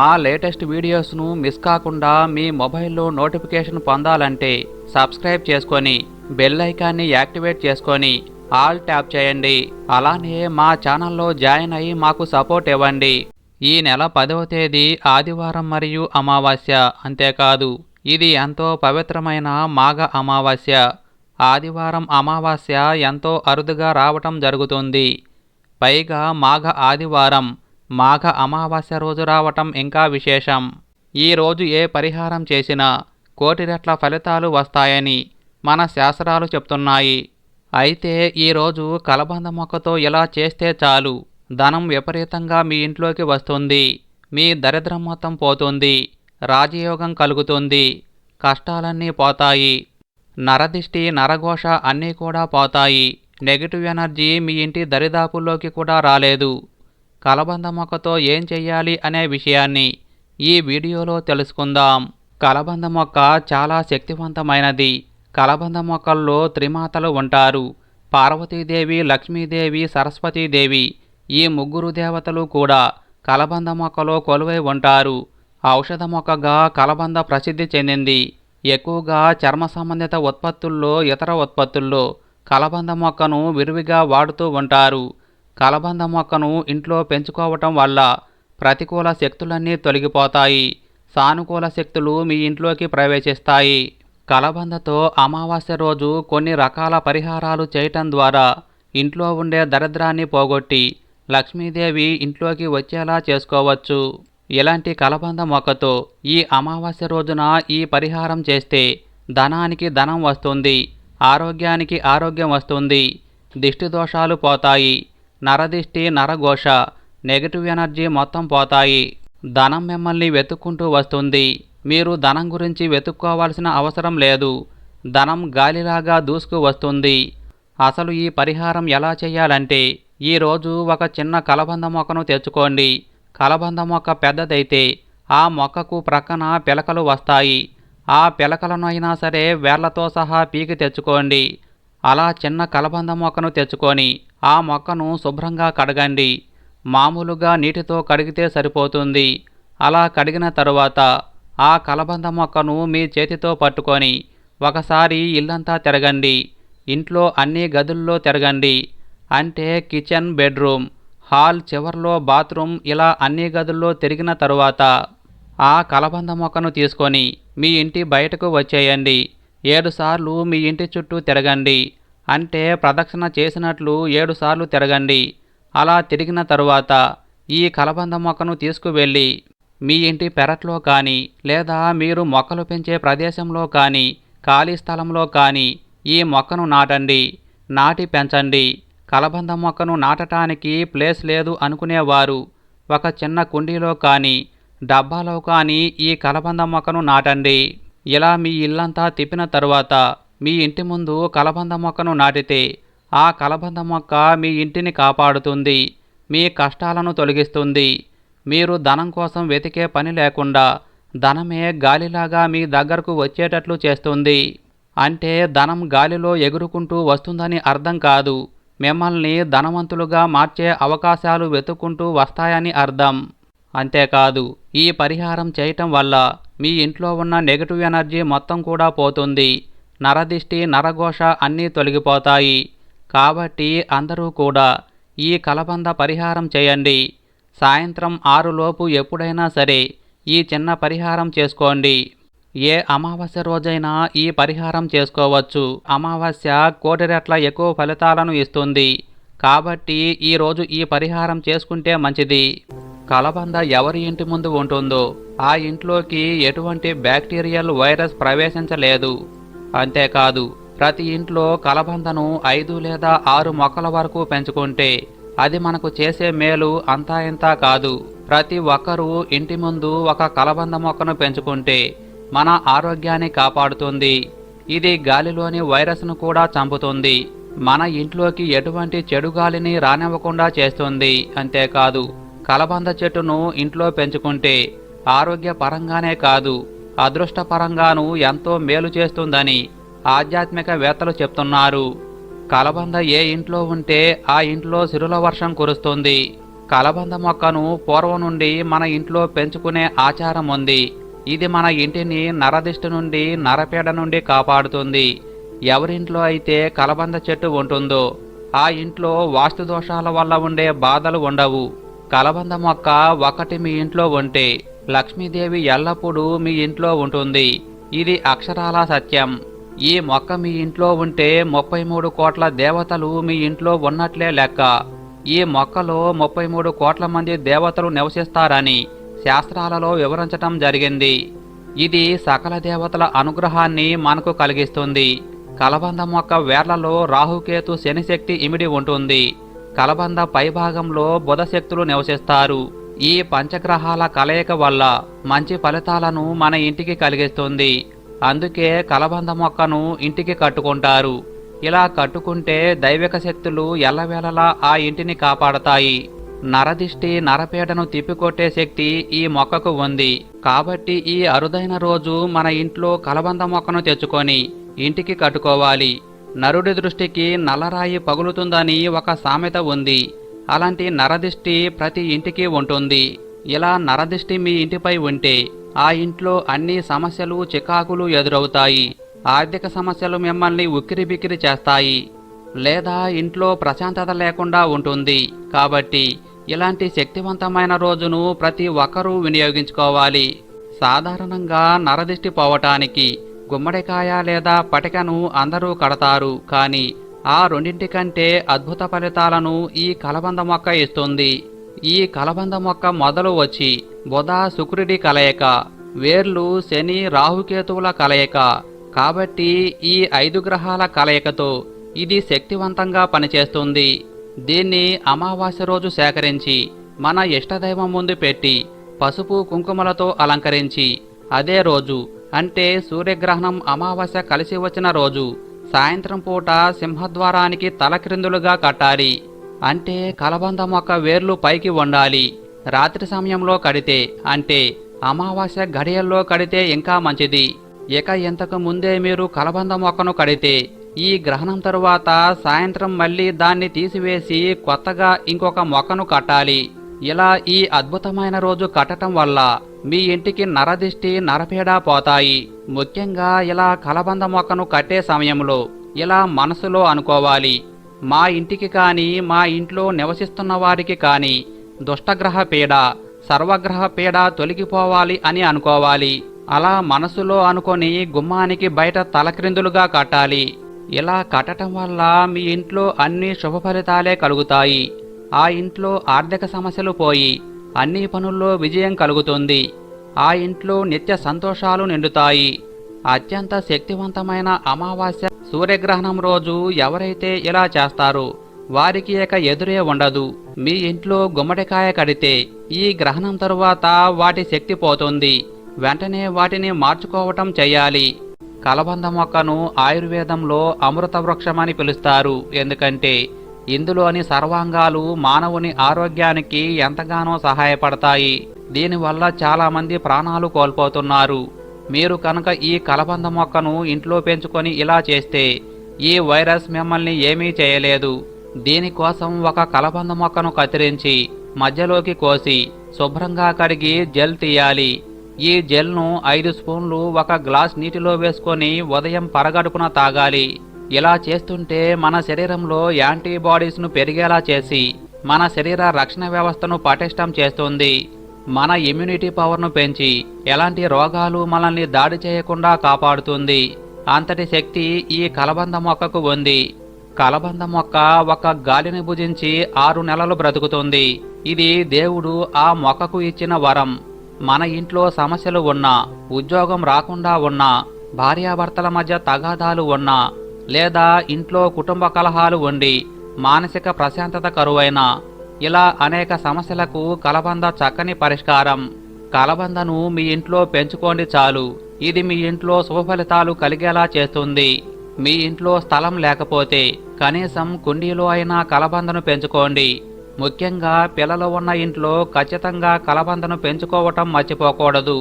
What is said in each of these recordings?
మా latest వీడియోస్ను miss కాకుండా మీ మొబైల్లో నోటిఫికేషన్ పొందాలంటే సబ్స్క్రైబ్ చేసుకొని బెల్ ఐకాన్ని యాక్టివేట్ చేసుకొని ఆల్ ట్యాప్ చేయండి. అలానే మా ఛానల్లో జాయిన్ అయ్యి మాకు సపోర్ట్ ఇవ్వండి. ఈ నెల పదవ తేదీ ఆదివారం మరియు అమావాస్య అంతేకాదు. ఇది ఎంతో పవిత్రమైన మాఘ అమావాస్య. ఆదివారం అమావాస్య ఎంతో అరుదుగా రావటం జరుగుతుంది. పైగా మాఘ ఆదివారం మాఘ అమావాస్య రోజు రావటం ఇంకా విశేషం. ఈ రోజు ఏ పరిహారం చేసినా కోటి రెట్ల ఫలితాలు వస్తాయని మన శాస్త్రాలు చెప్తున్నాయి. అయితే ఈరోజు కలబంద మొక్కతో ఇలా చేస్తే చాలు. ధనం విపరీతంగా మీ ఇంట్లోకి వస్తుంది. మీ దరిద్రం మొత్తం పోతుంది. రాజయోగం కలుగుతుంది. కష్టాలన్నీ పోతాయి. నరదిష్టి నరఘోష అన్నీ కూడా పోతాయి. నెగిటివ్ ఎనర్జీ మీ ఇంటి దరిదాపుల్లోకి కూడా రాలేదు. కలబంద మొక్కతో ఏం చేయాలి అనే విషయాన్ని ఈ వీడియోలో తెలుసుకుందాం. కలబంద మొక్క చాలా శక్తివంతమైనది. కలబంద మొక్కల్లో త్రిమాతలు ఉంటారు. పార్వతీదేవి లక్ష్మీదేవి సరస్వతీదేవి ఈ ముగ్గురు దేవతలు కూడా కలబంద మొక్కలో కొలువై ఉంటారు. ఔషధ మొక్కగా కలబంద ప్రసిద్ధి చెందింది. ఎక్కువగా చర్మ సంబంధిత ఉత్పత్తుల్లో ఇతర ఉత్పత్తుల్లో కలబంద మొక్కను విరివిగా వాడుతూ ఉంటారు. కలబంద మొక్కను ఇంట్లో పెంచుకోవటం వల్ల ప్రతికూల శక్తులన్నీ తొలగిపోతాయి. సానుకూల శక్తులు మీ ఇంట్లోకి ప్రవేశిస్తాయి. కలబందతో అమావాస్య రోజు కొన్ని రకాల పరిహారాలు చేయటం ద్వారా ఇంట్లో ఉండే దరిద్రాన్ని పోగొట్టి లక్ష్మీదేవి ఇంట్లోకి వచ్చేలా చేసుకోవచ్చు. ఇలాంటి కలబంద మొక్కతో ఈ అమావాస్య రోజున ఈ పరిహారం చేస్తే ధనానికి ధనం వస్తుంది ఆరోగ్యానికి ఆరోగ్యం వస్తుంది దిష్టి దోషాలు పోతాయి. నరదిష్టి నరఘోష నెగటివ్ ఎనర్జీ మొత్తం పోతాయి. ధనం మిమ్మల్ని వెతుక్కుంటూ వస్తుంది. మీరు ధనం గురించి వెతుక్కోవాల్సిన అవసరం లేదు. ధనం గాలిలాగా దూసుకు వస్తుంది. అసలు ఈ పరిహారం ఎలా చేయాలంటే ఈరోజు ఒక చిన్న కలబంద మొక్కను తెచ్చుకోండి. కలబంద మొక్క పెద్దదైతే ఆ మొక్కకు ప్రక్కన పిలకలు వస్తాయి. ఆ పిలకలను అయినా సరే వేళ్ళతో సహా పీకి తెచ్చుకోండి. అలా చిన్న కలబంద మొక్కను తెచ్చుకొని ఆ మొక్కను శుభ్రంగా కడగండి. మామూలుగా నీటితో కడిగితే సరిపోతుంది. అలా కడిగిన తరువాత ఆ కలబంద మొక్కను మీ చేతితో పట్టుకొని ఒకసారి ఇల్లంతా తిరగండి. ఇంట్లో అన్ని గదుల్లో తిరగండి. అంటే కిచెన్ బెడ్రూమ్ హాల్ చివర్లో బాత్రూమ్ ఇలా అన్ని గదుల్లో తిరిగిన తరువాత ఆ కలబంద మొక్కను తీసుకొని మీ ఇంటి బయటకు వచ్చేయండి. ఏడుసార్లు మీ ఇంటి చుట్టూ తిరగండి. అంటే ప్రదక్షిణ చేసినట్లు ఏడుసార్లు తిరగండి. అలా తిరిగిన తరువాత ఈ కలబంద మొక్కను తీసుకువెళ్ళి మీ ఇంటి పెరట్లో కానీ లేదా మీరు మొక్కలు పెంచే ప్రదేశంలో కానీ ఖాళీ స్థలంలో కానీ ఈ మొక్కను నాటండి. నాటి పెంచండి. కలబంద మొక్కను నాటటానికి ప్లేస్ లేదు అనుకునేవారు. ఒక చిన్న కుండీలో కానీ డబ్బాలో కానీ ఈ కలబంద మొక్కను నాటండి. ఇలా మీ ఇల్లంతా తిప్పిన తరువాత మీ ఇంటి ముందు కలబంద మొక్కను నాటితే ఆ కలబంద మొక్క మీ ఇంటిని కాపాడుతుంది మీ కష్టాలను తొలగిస్తుంది. మీరు ధనం కోసం వెతికే పని లేకుండా ధనమే గాలిలాగా మీ దగ్గరకు వచ్చేటట్లు చేస్తుంది. అంటే ధనం గాలిలో ఎగురుకుంటూ వస్తుందని అర్థం కాదు. మిమ్మల్ని ధనవంతులుగా మార్చే అవకాశాలు వెతుక్కుంటూ వస్తాయని అర్థం. అంతేకాదు ఈ పరిహారం చేయటం వల్ల మీ ఇంట్లో ఉన్న నెగటివ్ ఎనర్జీ మొత్తం కూడా పోతుంది. నరదిష్టి నరఘోష అన్నీ తొలగిపోతాయి. కాబట్టి అందరూ కూడా ఈ కలబంద పరిహారం చేయండి. సాయంత్రం ఆరులోపు ఎప్పుడైనా సరే ఈ చిన్న పరిహారం చేసుకోండి. ఏ అమావాస్య రోజైనా ఈ పరిహారం చేసుకోవచ్చు. అమావాస్య కోటి రెట్ల ఎక్కువ ఫలితాలను ఇస్తుంది. కాబట్టి ఈరోజు ఈ పరిహారం చేసుకుంటే మంచిది. కలబంద ఎవరి ఇంటి ముందు ఉంటుందో ఆ ఇంట్లోకి ఎటువంటి బ్యాక్టీరియల్ వైరస్ ప్రవేశించలేదు. అంతేకాదు ప్రతి ఇంట్లో కలబందను ఐదు లేదా ఆరు మొక్కల వరకు పెంచుకుంటే అది మనకు చేసే మేలు అంతా ఇంతా కాదు. ప్రతి ఒక్కరూ ఇంటి ముందు ఒక కలబంద మొక్కను పెంచుకుంటే మన ఆరోగ్యాన్ని కాపాడుతుంది. ఇది గాలిలోని వైరస్ను కూడా చంపుతుంది. మన ఇంట్లోకి ఎటువంటి చెడు గాలిని రానివ్వకుండా చేస్తుంది. అంతేకాదు కలబంద చెట్టును ఇంట్లో పెంచుకుంటే ఆరోగ్యపరంగానే కాదు అదృష్టపరంగాను ఎంతో మేలు చేస్తుందని ఆధ్యాత్మికవేత్తలు చెప్తున్నారు. కలబంద ఏ ఇంట్లో ఉంటే ఆ ఇంట్లో సిరుల వర్షం కురుస్తుంది. కలబంద మొక్కను పూర్వం నుండి మన ఇంట్లో పెంచుకునే ఆచారం ఉంది. ఇది మన ఇంటిని నరదిష్టి నుండి నరపీడ నుండి కాపాడుతుంది. ఎవరింట్లో అయితే కలబంద చెట్టు ఉంటుందో ఆ ఇంట్లో వాస్తు దోషాల వల్ల ఉండే బాధలు ఉండవు. కలబంద మొక్క ఒకటి మీ ఇంట్లో ఉంటే లక్ష్మీదేవి ఎల్లప్పుడూ మీ ఇంట్లో ఉంటుంది. ఇది అక్షరాల సత్యం. ఈ మొక్క మీ ఇంట్లో ఉంటే ముప్పై మూడు కోట్ల దేవతలు మీ ఇంట్లో ఉన్నట్లే లెక్క. ఈ మొక్కలో ముప్పై మూడు కోట్ల మంది దేవతలు నివసిస్తారని శాస్త్రాలలో వివరించటం జరిగింది. ఇది సకల దేవతల అనుగ్రహాన్ని మనకు కలిగిస్తుంది. కలబంద మొక్క వేర్లలో రాహుకేతు శనిశక్తి ఇమిడి ఉంటుంది. కలబంద పైభాగంలో బుధశక్తులు నివసిస్తారు. ఈ పంచగ్రహాల కలయిక వల్ల మంచి ఫలితాలను మన ఇంటికి కలిగిస్తుంది. అందుకే కలబంద మొక్కను ఇంటికి కట్టుకుంటారు. ఇలా కట్టుకుంటే దైవిక శక్తులు ఎల్లవేళలా ఆ ఇంటిని కాపాడతాయి. నరదిష్టి నరపేడను తిప్పికొట్టే శక్తి ఈ మొక్కకు ఉంది. కాబట్టి ఈ అరుదైన రోజు మన ఇంట్లో కలబంద మొక్కను తెచ్చుకొని ఇంటికి కట్టుకోవాలి. నరుడి దృష్టికి నల్లరాయి పగులుతుందని ఒక సామెత ఉంది. అలాంటి నరదిష్టి ప్రతి ఇంటికి ఉంటుంది. ఇలా నరదిష్టి మీ ఇంటిపై ఉంటే ఆ ఇంట్లో అన్ని సమస్యలు చికాకులు ఎదురవుతాయి. ఆర్థిక సమస్యలు మిమ్మల్ని ఉక్కిరిబిక్కిరి చేస్తాయి. లేదా ఇంట్లో ప్రశాంతత లేకుండా ఉంటుంది. కాబట్టి ఇలాంటి శక్తివంతమైన రోజును ప్రతి ఒక్కరూ వినియోగించుకోవాలి. సాధారణంగా నరదిష్టి పోవటానికి గుమ్మడికాయ లేదా పటికను అందరూ కడతారు. కానీ ఆ రెండింటి కంటే అద్భుత ఫలితాలను ఈ కలబంద మొక్క ఇస్తుంది. ఈ కలబంద మొక్క మొదలు వచ్చి బుధ శుక్రుడి కలయిక వేర్లు శని రాహుకేతువుల కలయిక. కాబట్టి ఈ ఐదు గ్రహాల కలయికతో ఇది శక్తివంతంగా పనిచేస్తుంది. దీన్ని అమావాస్య రోజు సేకరించి మన ఇష్టదైవం ముందు పెట్టి పసుపు కుంకుమలతో అలంకరించి అదే రోజు అంటే సూర్యగ్రహణం అమావాస్య కలిసి వచ్చిన రోజు సాయంత్రం పూట సింహద్వారానికి తలక్రిందులుగా కట్టాలి. అంటే కలబంద మొక్క వేర్లు పైకి వండాలి. రాత్రి సమయంలో కడితే అంటే అమావాస్య గడియల్లో కడితే ఇంకా మంచిది. ఇక ఇంతకు ముందే మీరు కలబంద మొక్కను కడితే ఈ గ్రహణం తరువాత సాయంత్రం మళ్ళీ దాన్ని తీసివేసి కొత్తగా ఇంకొక మొక్కను కట్టాలి. ఇలా ఈ అద్భుతమైన రోజు కట్టడం వల్ల మీ ఇంటికి నరదిష్టి నరపీడ పోతాయి. ముఖ్యంగా ఇలా కలబంద మొక్కను కట్టే సమయంలో ఇలా మనసులో అనుకోవాలి. మా ఇంటికి కానీ మా ఇంట్లో నివసిస్తున్న వారికి కానీ దుష్టగ్రహ పీడ సర్వగ్రహ పీడ తొలగిపోవాలి అని అనుకోవాలి. అలా మనసులో అనుకొని గుమ్మానికి బయట తలక్రిందులుగా కట్టాలి. ఇలా కట్టడం వల్ల మీ ఇంట్లో అన్ని శుభ ఫలితాలే కలుగుతాయి. ఆ ఇంట్లో ఆర్థిక సమస్యలు పోయి అన్ని పనుల్లో విజయం కలుగుతుంది. ఆ ఇంట్లో నిత్య సంతోషాలు నిండుతాయి. అత్యంత శక్తివంతమైన అమావాస్య సూర్యగ్రహణం రోజు ఎవరైతే ఇలా చేస్తారో వారికి ఇక ఎదురే ఉండదు. మీ ఇంట్లో గుమ్మడికాయ కడితే ఈ గ్రహణం తరువాత వాటి శక్తి పోతుంది. వెంటనే వాటిని మార్చుకోవటం చెయ్యాలి. కలబంద మొక్కను ఆయుర్వేదంలో అమృత వృక్షమని పిలుస్తారు. ఎందుకంటే ఇందులోని సర్వాంగాలు మానవుని ఆరోగ్యానికి ఎంతగానో సహాయపడతాయి. దీనివల్ల చాలామంది ప్రాణాలు కోల్పోతున్నారు. మీరు కనుక ఈ కలబంద మొక్కను ఇంట్లో పెంచుకొని ఇలా చేస్తే ఈ వైరస్ మిమ్మల్ని ఏమీ చేయలేదు. దీనికోసం ఒక కలబంద మొక్కను కత్తిరించి మధ్యలోకి కోసి శుభ్రంగా కడిగి జెల్ తీయాలి. ఈ జెల్ను ఐదు స్పూన్లు ఒక గ్లాస్ నీటిలో వేసుకొని ఉదయం పరగడుపున తాగాలి. ఇలా చేస్తుంటే మన శరీరంలో యాంటీబాడీస్ను పెరిగేలా చేసి మన శరీర రక్షణ వ్యవస్థను పటిష్టం చేస్తుంది. మన ఇమ్యూనిటీ పవర్ను పెంచి ఎలాంటి రోగాలు మనల్ని దాడి చేయకుండా కాపాడుతుంది. అంతటి శక్తి ఈ కలబంద మొక్కకు ఉంది. కలబంద మొక్క ఒక గాలిని భుజించి ఆరు నెలలు బ్రతుకుతుంది. ఇది దేవుడు ఆ మొక్కకు ఇచ్చిన వరం. మన ఇంట్లో సమస్యలు ఉన్నా ఉద్యోగం రాకుండా ఉన్నా భార్యాభర్తల మధ్య తగాదాలు ఉన్నా లేదా ఇంట్లో కుటుంబ కలహాలు ఉండి మానసిక ప్రశాంతత కరువైన ఇలా అనేక సమస్యలకు కలబంద చక్కని పరిష్కారం. కలబందను మీ ఇంట్లో పెంచుకోండి చాలు. ఇది మీ ఇంట్లో శుభ ఫలితాలు కలిగేలా చేస్తుంది. మీ ఇంట్లో స్థలం లేకపోతే కనీసం కుండీలో అయినా కలబందను పెంచుకోండి. ముఖ్యంగా పిల్లలు ఉన్న ఇంట్లో ఖచ్చితంగా కలబందను పెంచుకోవటం మర్చిపోకూడదు.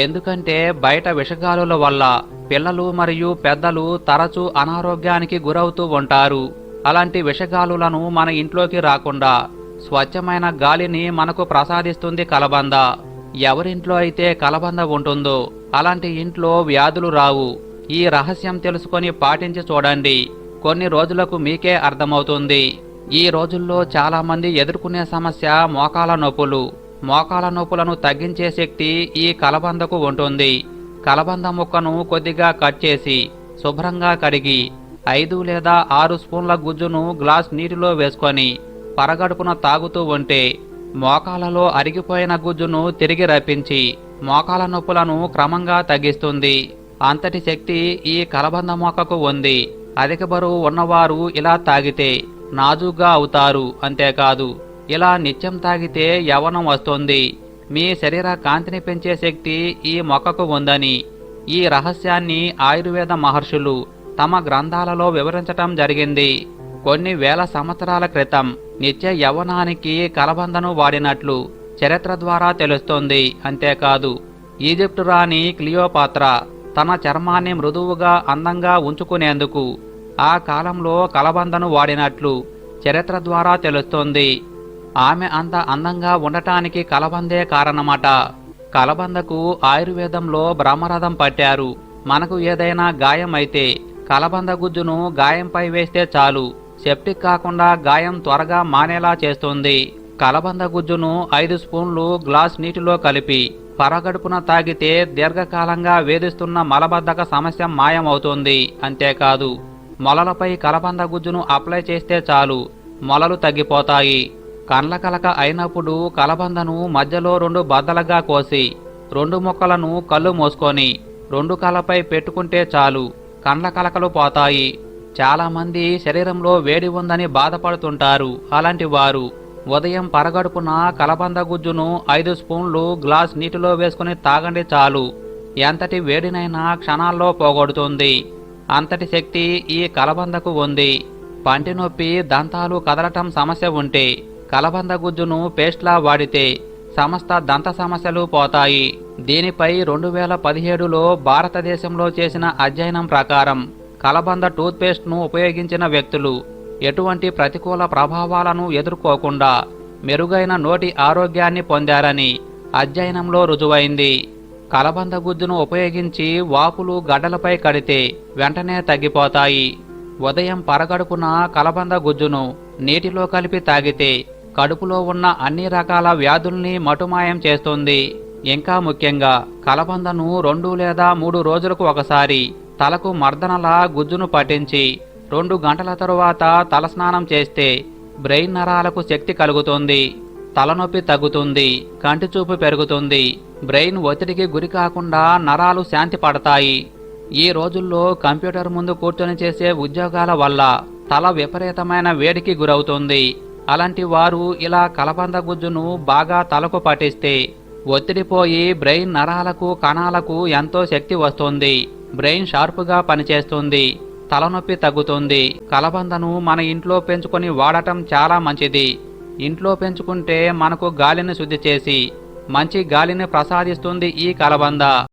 ఎందుకంటే బయట విషగాలుల వల్ల పిల్లలు మరియు పెద్దలు తరచూ అనారోగ్యానికి గురవుతూ ఉంటారు. అలాంటి విషగాలులను మన ఇంట్లోకి రాకుండా స్వచ్ఛమైన గాలిని మనకు ప్రసాదిస్తుంది కలబంద. ఎవరింట్లో అయితే కలబంద ఉంటుందో అలాంటి ఇంట్లో వ్యాధులు రావు. ఈ రహస్యం తెలుసుకొని పాటించి చూడండి. కొన్ని రోజులకు మీకే అర్థమవుతుంది. ఈ రోజుల్లో చాలామంది ఎదుర్కొనే సమస్య మోకాల నొప్పులు మోకాల నొప్పులను తగ్గించే శక్తి ఈ కలబందకు ఉంటుంది. కలబంద ముక్కను కొద్దిగా కట్ చేసి శుభ్రంగా కడిగి ఐదు లేదా ఆరు స్పూన్ల గుజ్జును గ్లాస్ నీటిలో వేసుకొని పరగడుపున తాగుతూ ఉంటే మోకాలలో అరిగిపోయిన గుజ్జును తిరిగి రప్పించి మోకాల నొప్పులను క్రమంగా తగ్గిస్తుంది. అంతటి శక్తి ఈ కలబంద మొక్కకు ఉంది. అధిక బరువు ఉన్నవారు ఇలా తాగితే నాజుగ్గా అవుతారు అంతేకాదు. ఇలా నిత్యం తాగితే యవనం వస్తుంది. మీ శరీర కాంతిని పెంచే శక్తి ఈ మొక్కకు ఉందని. ఈ రహస్యాన్ని ఆయుర్వేద మహర్షులు తమ గ్రంథాలలో వివరించటం జరిగింది. కొన్ని వేల సంవత్సరాల క్రితం నిత్య యవ్వనానికి కలబందను వాడినట్లు చరిత్ర ద్వారా తెలుస్తోంది. అంతేకాదు ఈజిప్టు రాణి క్లియోపాత్ర తన చర్మాన్ని మృదువుగా అందంగా ఉంచుకునేందుకు ఆ కాలంలో కలబందను వాడినట్లు చరిత్ర ద్వారా తెలుస్తోంది. ఆమె అంత అందంగా ఉండటానికి కలబందే కారణమట. కలబందకు ఆయుర్వేదంలో బ్రహ్మరథం పట్టారు. మనకు ఏదైనా గాయం అయితే కలబంద గుజ్జును గాయంపై వేస్తే చాలు. సెప్టిక్ కాకుండా గాయం త్వరగా మానేలా చేస్తుంది. కలబంద గుజ్జును ఐదు స్పూన్లు గ్లాస్ నీటిలో కలిపి పరగడుపున తాగితే దీర్ఘకాలంగా వేధిస్తున్న మలబద్ధక సమస్య మాయమవుతుంది. అంతేకాదు మొలలపై కలబంద గుజ్జును అప్లై చేస్తే చాలు. మొలలు తగ్గిపోతాయి. కండ్ల కలక అయినప్పుడు కలబందను మధ్యలో రెండు బద్దలుగా కోసి రెండు ముక్కలను కళ్ళు మోసుకొని రెండు కళ్ళపై పెట్టుకుంటే చాలు కండ్ల కలకలు పోతాయి. చాలామంది శరీరంలో వేడి ఉందని బాధపడుతుంటారు. అలాంటి వారు ఉదయం పరగడుపున కలబంద గుజ్జును ఐదు స్పూన్లు గ్లాస్ నీటిలో వేసుకుని తాగండి చాలు. ఎంతటి వేడినైనా క్షణాల్లో పోగొడుతుంది. అంతటి శక్తి ఈ కలబందకు ఉంది. పంటి నొప్పి దంతాలు కదలటం సమస్య ఉంటే కలబంద గుజ్జును పేస్ట్లా వాడితే సమస్త దంత సమస్యలు పోతాయి. దీనిపై రెండు వేల పదిహేడులో భారతదేశంలో చేసిన అధ్యయనం ప్రకారం కలబంద టూత్పేస్ట్ను ఉపయోగించిన వ్యక్తులు ఎటువంటి ప్రతికూల ప్రభావాలను ఎదుర్కోకుండా మెరుగైన నోటి ఆరోగ్యాన్ని పొందారని అధ్యయనంలో రుజువైంది. కలబంద గుజ్జును ఉపయోగించి వాపులు గడ్డలపై కడితే వెంటనే తగ్గిపోతాయి. ఉదయం పరగడుపున కలబంద గుజ్జును నీటిలో కలిపి తాగితే కడుపులో ఉన్న అన్ని రకాల వ్యాధుల్ని మటుమాయం చేస్తుంది. ఇంకా ముఖ్యంగా కలబందను రెండు లేదా మూడు రోజులకు ఒకసారి తలకు మర్దనలా గుజ్జును పట్టించి రెండు గంటల తరువాత తలస్నానం చేస్తే బ్రెయిన్ నరాలకు శక్తి కలుగుతుంది. తలనొప్పి తగ్గుతుంది కంటి చూపు పెరుగుతుంది బ్రెయిన్ ఒత్తిడికి గురి కాకుండా నరాలు శాంతి పడతాయి. ఈ రోజుల్లో కంప్యూటర్ ముందు కూర్చొని చేసే ఉద్యోగాల వల్ల తల విపరీతమైన వేడికి గురవుతుంది. అలాంటి వారు ఇలా కలబంద గుజ్జును బాగా తలకు పట్టిస్తే ఒత్తిడిపోయి బ్రెయిన్ నరాలకు కణాలకు ఎంతో శక్తి వస్తుంది. బ్రెయిన్ షార్పుగా పనిచేస్తుంది. తలనొప్పి తగ్గుతుంది. కలబందను మన ఇంట్లో పెంచుకొని వాడటం చాలా మంచిది. ఇంట్లో పెంచుకుంటే మనకు గాలిని శుద్ధి చేసి మంచి గాలిని ప్రసాదిస్తుంది ఈ కలబంద.